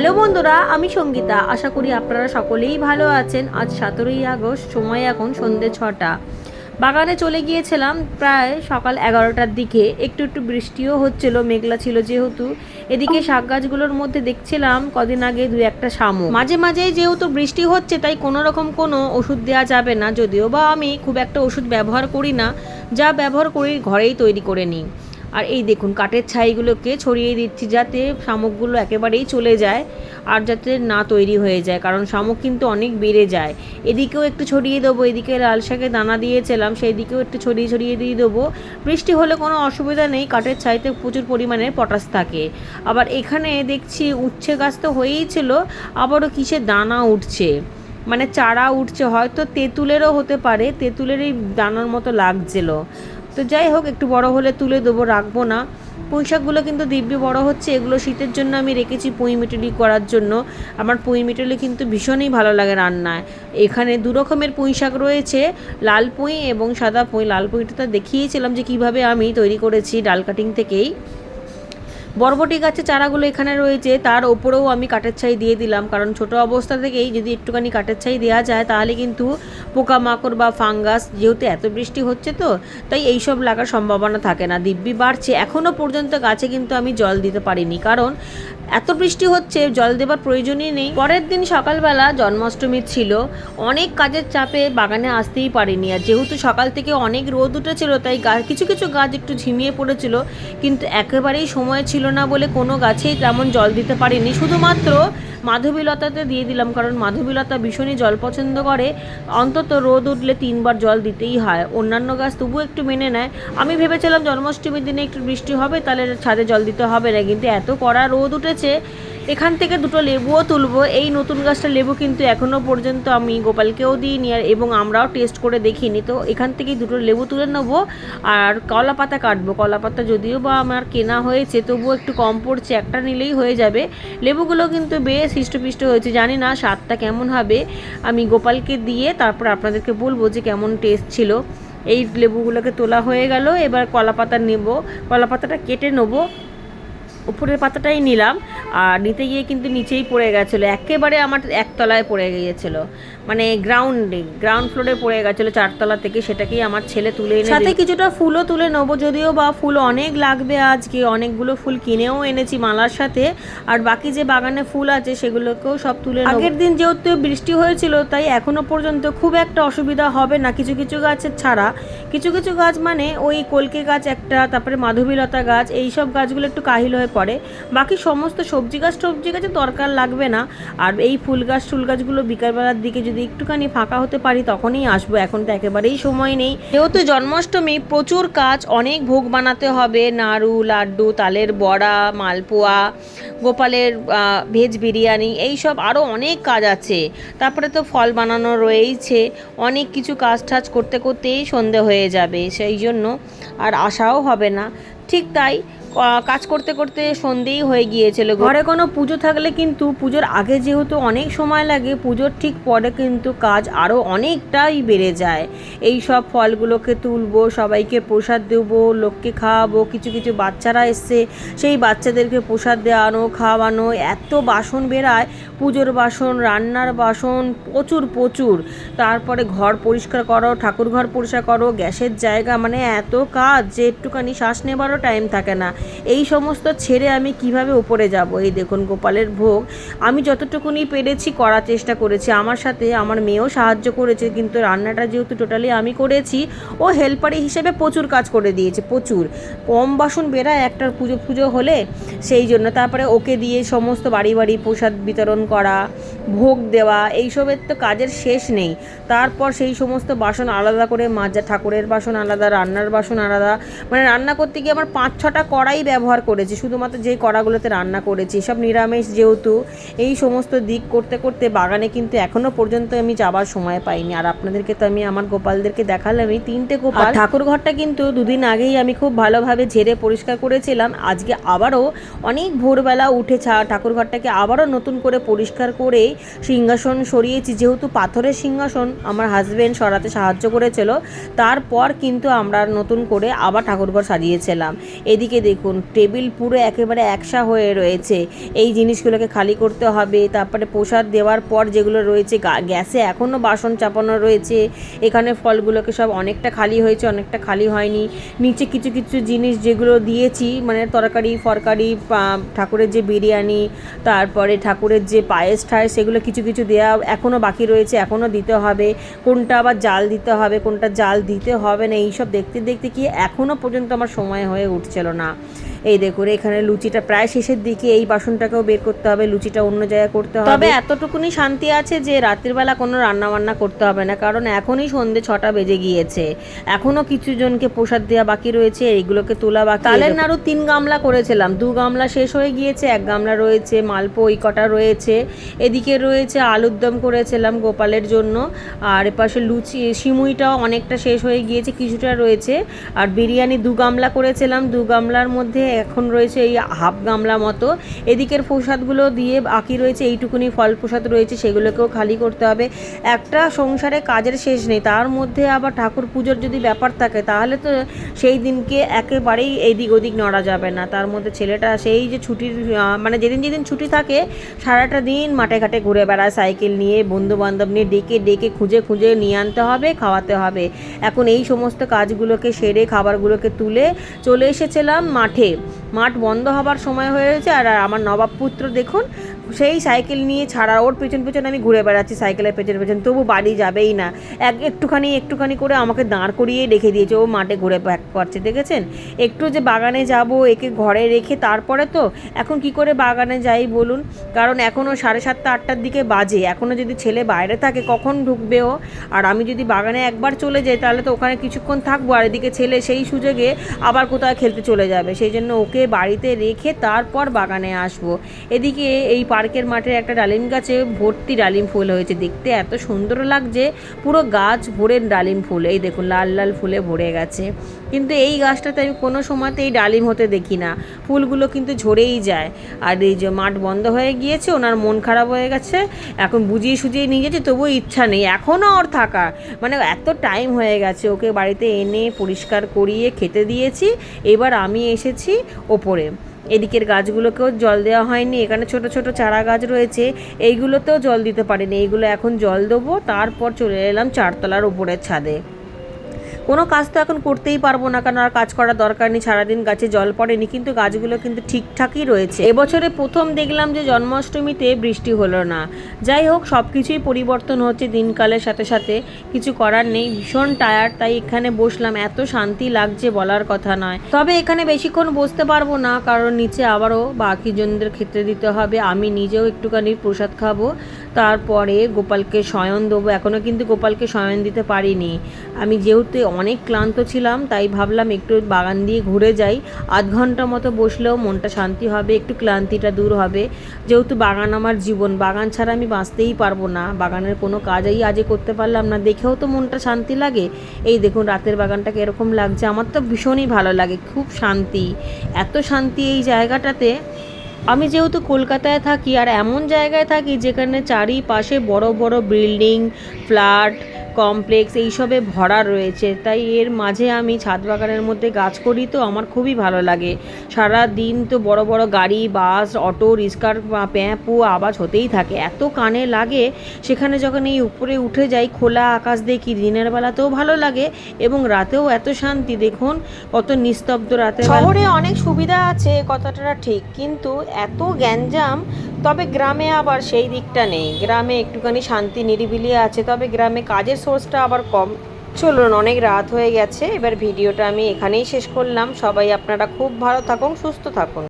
Hello বন্ধুরা, আমি সঙ্গীতা। আশা করি আপনারা সকলেই ভালো আছেন। আজ সতেরোই আগস্ট, সময় এখন সন্ধ্যে ছটা। বাগানে চলে গিয়েছিলাম প্রায় সকাল এগারোটার দিকে। একটু একটু বৃষ্টিও হচ্ছিল, মেঘলা ছিল যেহেতু। এদিকে শাক গাছগুলোর মধ্যে দেখছিলাম কদিন আগে দু একটা শামুক। মাঝে মাঝে যেহেতু বৃষ্টি হচ্ছে, তাই কোনো রকম কোনো ওষুধ দেওয়া যাবে না। যদিও বা আমি খুব একটা ওষুধ ব্যবহার করি না। যা ব্যবহার করি, ঘরেই তৈরি করে নিই। আর এই দেখুন, কাঠের ছাইগুলোকে ছড়িয়ে দিচ্ছি যাতে শামুকগুলো একেবারেই চলে যায় আর যাতে না তৈরি হয়ে যায়, কারণ শামুক কিন্তু অনেক বেড়ে যায়। এদিকেও একটু ছড়িয়ে দেবো, এদিকে লাল শাকে দানা দিয়েছিলাম সেই দিকেও একটু ছড়িয়ে ছড়িয়ে দিয়ে দেবো। বৃষ্টি হলে কোনো অসুবিধা নেই, কাঠের ছাইতে প্রচুর পরিমাণে পটাশ থাকে। আবার এখানে দেখছি উচ্ছে গাছ তো হয়েই ছিল, আবারও কিসের দানা উঠছে। মানে চারা উঠছে, হয়তো তেঁতুলেরও হতে পারে, তেঁতুলেরই দানার মতো লাগছিল। তো যাই হোক, একটু বড় হলে তুলে দেবো, রাখব না। পুঁই শাকগুলো কিন্তু দিব্য বড় হচ্ছে, এগুলো শীতের জন্য আমি রেখেছি পুঁই মিটুলি করার জন্য। আমার পুঁই মিটুলি কিন্তু ভীষণই ভালো লাগে রান্নায়। এখানে দু রকমের পুঁই শাক রয়েছে, লাল পুঁই এবং সাদা পুঁই। লাল পুঁইটা দেখিয়েছিলাম যে কীভাবে আমি তৈরি করেছি ডাল কাটিং থেকেই। বরবটি গাছের চারাগুলো এখানে রয়েছে, তার ওপরেও আমি কাঠের ছাই দিয়ে দিলাম। কারণ ছোট অবস্থা থেকেই যদি একটুখানি কাঠের ছাই দেওয়া যায়, তাহলে কিন্তু পোকামাকড় বা ফাঙ্গাস, যেহেতু এত বৃষ্টি হচ্ছে তো, তাই এইসব লাগার সম্ভাবনা থাকে না। দিব্যি বাড়ছে। এখনও পর্যন্ত গাছে কিন্তু আমি জল দিতে পারিনি। কারণ এত বৃষ্টি হচ্ছে, জল দেবার প্রয়োজনই নেই। পরের দিন সকালবেলা জন্মাষ্টমী ছিল। অনেক কাজের চাপে বাগানে আসতেই পারিনি। আর যেহেতু সকাল থেকে অনেক রোদ উঠেছিল, তাই কিছু কিছু গাছ একটু ঝিমিয়ে পড়েছিল। কিন্তু একেবারেই সময় ছিল না বলে কোনো গাছেই তেমন জল দিতে পারিনি। শুধুমাত্র মাধবীলতাতে দিয়ে দিলাম, কারণ মাধবীলতা ভীষণই জল পছন্দ করে। অন্তত রোদ উঠলে তিনবার জল দিতেই হয়। অন্যান্য গাছ তবুও একটু মেনে নেয়। আমি ভেবেছিলাম জন্মাষ্টমীর দিনে একটু বৃষ্টি হবে, তাহলে ছাদে জল দিতে হবে না, কিন্তু এত কড়া রোদ উঠেছে এখান থেকে দুটো লেবুও তুলবো। এই নতুন গাছটা লেবু কিন্তু এখনও পর্যন্ত আমি গোপালকেও দিইনি আর এবং আমরাও টেস্ট করে দেখিনি। তো এখান থেকেই দুটো লেবু তুলে নেব আর কলা পাতা কাটবো। কলা পাতা যদিও বা আমার কেনা হয়েছে, তবুও একটু কম পড়ছে, একটা নিলেই হয়ে যাবে। লেবুগুলো কিন্তু বেশ হৃষ্টপুষ্ট হয়েছে, জানি না স্বাদটা কেমন হবে। আমি গোপালকে দিয়ে তারপর আপনাদেরকে বলব যে কেমন টেস্ট ছিল। এই লেবুগুলোকে তোলা হয়ে গেল, এবার কলা পাতা নেব। কলা পাতাটা কেটে নেব। উপরের পাতাটাই নিলাম আর নিতে গিয়ে কিন্তু নিচেই পড়ে গেছিল একেবারে আমার একতলায় পড়ে গিয়েছিল মানে গ্রাউন্ডে গ্রাউন্ড ফ্লোরে পড়ে গেছিল চারতলা থেকে সেটাকেই আমার ছেলে তুলে এনে সাথে কিছুটা ফুলও তুলে নেব যদিও বা ফুল অনেক লাগবে আজকে অনেকগুলো ফুল কিনেও এনেছি মালার সাথে আর বাকি যে বাগানে ফুল আছে সেগুলোকেও সব তুলে আগের দিন যেহেতু বৃষ্টি হয়েছিল তাই এখনও পর্যন্ত খুব একটা অসুবিধা হবে না কিছু কিছু গাছের ছাড়া। কিছু কিছু গাছ মানে ওই কলকে গাছ একটা তারপরে মাধবীলতা গাছ এই সব গাছগুলো একটু কাহিল হয়ে পড়ে বাকি সমস্ত সবজি গাছ সবজি গাছে দরকার লাগবে না। আর এই ফুল গাছ টুল গাছগুলো বিকালবেলার দিকে যদি একটুখানি ফাঁকা হতে পারি তখনই আসব। এখন তো একেবারেই সময় নেই। যেহেতু জন্মাষ্টমী, প্রচুর কাজ, অনেক ভোগ বানাতে হবে। নাড়ু, লাড্ডু, তালের বড়া, মালপোয়া, গোপালের ভেজ বিরিয়ানি এই সব আরও অনেক কাজ আছে। তারপরে তো ফল বানানো রয়েইছে। অনেক কিছু কাজ টাজ করতে করতেই সন্ধে হয়ে যাবে, সেই জন্য আর আশাও হবে না। ঠিক তাই কাজ করতে করতে সন্ধেই হয়ে গিয়েছিল ঘরে কোনো পুজো থাকলে কিন্তু পুজোর আগে যেহেতু অনেক সময় লাগে, পুজোর ঠিক পরে কিন্তু কাজ আরও অনেকটাই বেড়ে যায়। এই সব ফলগুলোকে তুলবো, সবাইকে প্রসাদ দেবো, লোককে খাওয়াবো, কিছু কিছু বাচ্চারা এসছে, সেই বাচ্চাদেরকে প্রসাদ দেওয়ানো, খাওয়ানো, এত বাসন বেরায় পুজোর বাসন, রান্নার বাসন, প্রচুর প্রচুর। তারপরে ঘর পরিষ্কার করো, ঠাকুর ঘর পরিষ্কার করো, গ্যাসের জায়গা মানে এত কাজ যে একটুখানি শ্বাস নেবারও টাইম থাকে না। এই সমস্ত ছেড়ে আমি কীভাবে উপরে যাব? এই দেখুন গোপালের ভোগ। আমি যতটুকুনি পেরেছি করার চেষ্টা করেছি। আমার সাথে আমার মেয়েও সাহায্য করেছে, কিন্তু রান্নাটা যেহেতু টোটালি আমি করেছি, ও হেল্পারি হিসেবে প্রচুর কাজ করে দিয়েছে, প্রচুর। কম বাসন বেরায় একটার পুজো পুজো হলে সেই জন্য। তারপরে ওকে দিয়ে সমস্ত বাড়ি বাড়ি, প্রসাদ বিতরণ করা ভোগ দেওয়া এইসবের তো কাজের শেষ নেই। তারপর সেই সমস্ত বাসন আলাদা করে মাজা ঠাকুরের বাসন আলাদা রান্নার বাসন আলাদা। মানে রান্না করতে গিয়ে আমার পাঁচ ছটা কড়াই ব্যবহার করেছি শুধুমাত্র যেই কড়াগুলোতে রান্না করেছি সব নিরামিষ যেহেতু। এই সমস্ত দিক করতে করতে বাগানে কিন্তু এখনও পর্যন্ত আমি যাবার সময় পাইনি। আর আপনাদেরকে তো আমি আমার গোপালদেরকে দেখালামই তিনটে গোপাল। ঠাকুর ঘরটা কিন্তু দুদিন আগেই আমি খুব ভালোভাবে ঝেড়ে পরিষ্কার করেছিলাম। আজকে আবারও অনেক ভোরবেলা উঠে ছা ঠাকুর ঘরটাকে আবারও নতুন করে পরিষ্কার করে সিংহাসন সরিয়েছি। যেহেতু পাথরের সিংহাসন আমার হাজব্যান্ড সরাতে সাহায্য করেছিল, তারপর কিন্তু আমরা নতুন করে আবার ঠাকুরঘর সাজিয়েছিলাম। এদিকে দেখুন, টেবিল পুরো একেবারে একসা হয়ে রয়েছে। এই জিনিসগুলোকে খালি করতে হবে, তারপরে প্রসাদ দেওয়ার পর যেগুলো রয়েছে গ্যাসে এখনও বাসন চাপানো রয়েছে। এখানে ফলগুলোকে সব অনেকটা খালি হয়েছে, অনেকটা খালি হয়নি। নিচে কিছু কিছু জিনিস যেগুলো দিয়েছি মানে তরকারি, ফরকারি ঠাকুরের যে বিরিয়ানি, তারপরে ঠাকুরের যে পায়েস ঠায়েস সেগুলো কিছু কিছু দেওয়া এখনও বাকি রয়েছে এখনও দিতে হবে। কোনটা আবার জাল দিতে হবে, কোনটা জাল দিতে হবে না, এইসব দেখতে দেখতে কি এখনও পর্যন্ত আমার সময় হয়ে উঠছিল না। এই দেখুন এখানে লুচিটা প্রায় শেষের দিকে এই বাসনটাকেও বের করতে হবে লুচিটা অন্য জায়গায় করতে হবে। তবে এতটুকুনি শান্তি আছে যে রাত্রির বেলা কোনো রান্না বান্না করতে হবে না কারণ এখনই সন্ধে ছটা বেজে গিয়েছে। এখনও কিছু জনকে প্রসাদ দেওয়া বাকি রয়েছে এইগুলোকে তোলা বাকি তালের নাড়ু তিন গামলা করেছিলাম দু গামলা শেষ হয়ে গিয়েছে এক গামলা রয়েছে মালপো ওই কটা রয়েছে। এদিকে রয়েছে আলুর দম করেছিলাম গোপালের জন্য আর এপাশে লুচি সিমুইটাও অনেকটা শেষ হয়ে গিয়েছে কিছুটা রয়েছে। আর বিরিয়ানি দু গামলা করেছিলাম দু গামলার মধ্যে এখন রয়েছে এই হাফ গামলা মতো। এদিকের প্রসাদগুলো দিয়ে বাকি রয়েছে এইটুকুনি ফল প্রসাদ রয়েছে, সেগুলোকেও খালি করতে হবে। একটা সংসারে কাজের শেষ নেই, তার মধ্যে আবার ঠাকুর পুজোর যদি ব্যাপার থাকে, তাহলে তো সেই দিনকে একেবারেই এদিক ওদিক নড়া যাবে না। তার মধ্যে ছেলেটা সেই যে ছুটির মানে যেদিন যেদিন ছুটি থাকে, সারাটা দিন মাঠে ঘাটে ঘুরে বেড়ায়, সাইকেল নিয়ে বন্ধু বান্ধব নিয়ে ডেকে ডেকে খুঁজে খুঁজে নিয়ে আনতে হবে, খাওয়াতে হবে। এখন এই সমস্ত কাজগুলোকে সেরে, খাবারগুলোকে তুলে চলে এসেছিলাম মাঠে। মাঠ বন্ধ হবার সময় হয়েছে আর আমার নবাব পুত্র দেখুন সেই সাইকেল নিয়ে ছাড়া ওর পেছন পেছন আমি ঘুরে বেড়াচ্ছি সাইকেলের পেছন পেছন, তবু বাড়ি যাবেই না। এক একটুখানি একটুখানি করে আমাকে দাঁড় করিয়ে রেখে দিয়েছে, ও মাঠে ঘুরে ব্যাক করছে, দেখেছেন? একটু যে বাগানে যাব, একে ঘরে রেখে তারপরে তো এখন কি করে বাগানে যাই বলুন? কারণ এখনও সাড়ে সাতটা, আটটার দিকে বাজে এখনও যদি ছেলে বাইরে থাকে কখন ঢুকবে ও? আর আমি যদি বাগানে একবার চলে যাই, তাহলে তো ওখানে কিছুক্ষণ থাকব, আর এদিকে ছেলে সেই সুযোগে আবার কোথাও খেলতে চলে যাবে। সেই জন্য ওকে বাড়িতে রেখে তারপর বাগানে আসব। এদিকে এই পার্কের মাঠে একটা ডালিম গাছে ভর্তি ডালিম ফুল হয়েছে। দেখতে এত সুন্দর লাগছে, পুরো গাছ ভরে ডালিম ফুল। এই দেখুন, লাল লাল ফুলে ভরে গেছে। কিন্তু এই গাছটাতে আমি কোনো সময়তেই ডালিম হতে দেখি না। ফুলগুলো কিন্তু ঝরেই যায়। আর এই যে মাঠ বন্ধ হয়ে গিয়েছে, ওনার মন খারাপ হয়ে গেছে। এখন বুঝিয়ে সুজিয়ে নিয়ে গেছে, তবুও ইচ্ছা নেই। এখনও ওর থাকা মানে এত টাইম হয়ে গেছে, ওকে বাড়িতে এনে পরিষ্কার করিয়ে খেতে দিয়েছি। এবার আমি এসেছি ওপরে। এদিকের গাছগুলোকেও জল দেওয়া হয়নি, এখানে ছোট ছোট চারা গাছ রয়েছে, এইগুলোতেও জল দিতে পারিনি, এইগুলো এখন জল দেবো, তারপর চলে এলাম চারতলার ওপরের ছাদে। কোনো কাজ তো এখন করতেই পারব না, কারণ আর কাজ করার দরকার নেই, সারাদিন গাছে জল পড়েনি, কিন্তু গাছগুলো কিন্তু ঠিকঠাকই রয়েছে। এবছরে প্রথম দেখলাম যে জন্মাষ্টমীতে বৃষ্টি হলো না। যাই হোক সব কিছুই পরিবর্তন হচ্ছে দিনকালের সাথে সাথে, কিছু করার নেই, ভীষণ টায়ার্ড তাই এখানে বসলাম, এত শান্তি লাগছে বলার কথা নয়। তবে এখানে বেশিক্ষণ বসতে পারব না, কারণ নিচে আবারও বাকি জনদের ক্ষেত্রে দিতে হবে, আমি নিজেও একটুখানি প্রসাদ খাব। তারপরে গোপালকে শয়ন দেবো। এখনও কিন্তু গোপালকে শয়ন দিতে পারিনি। আমি যেহেতু অনেক ক্লান্ত ছিলাম, তাই ভাবলাম একটু বাগান দিয়ে ঘুরে যাই। আধ ঘণ্টা মতো বসলেও মনটা শান্তি হবে, একটু ক্লান্তিটা দূর হবে। যেহেতু বাগান আমার জীবন, বাগান ছাড়া আমি বাঁচতেই পারব না। বাগানের কোনো কাজই আজে করতে পারলাম না। দেখেও তো মনটা শান্তি লাগে। এই দেখুন, রাতের বাগানটাকে এরকম লাগছে। আমার তো ভীষণই ভালো লাগে, খুব শান্তি। এত শান্তি এই জায়গাটাতে। আমি যেহেতু কলকাতায় থাকি আর এমন জায়গায় থাকি যেখানে চারিপাশে বড় বড় বিল্ডিং ফ্ল্যাট কমপ্লেক্স এইসবে ভরা রয়েছে। তাই এর মাঝে আমি ছাদ বাগানের মধ্যে গাছ করি তো আমার খুবই ভালো লাগে। সারা দিন তো বড় বড় গাড়ি, বাস, অটো, রিক্সার প্যাঁপু আওয়াজ হতেই থাকে। এত কানে লাগে, সেখানে যখন এই উপরে উঠে যাই, খোলা আকাশ দেখি, দিনের বেলাতেও ভালো লাগে এবং রাতেও এত শান্তি। দেখুন, কত নিস্তব্ধ রাতে শহরে অনেক সুবিধা আছে, কথাটা ঠিক, কিন্তু এত গ্যাঞ্জাম তবে গ্রামে আবার সেই দিকটা নেই। গ্রামে একটুখানি শান্তি নিরিবিলি আছে, তবে গ্রামে কাজের সোর্সটা আবার কম। চলুন, অনেক রাত হয়ে গেছে, এবার ভিডিওটা আমি এখানেই শেষ করলাম। সবাই আপনারা খুব ভালো থাকুন, সুস্থ থাকুন।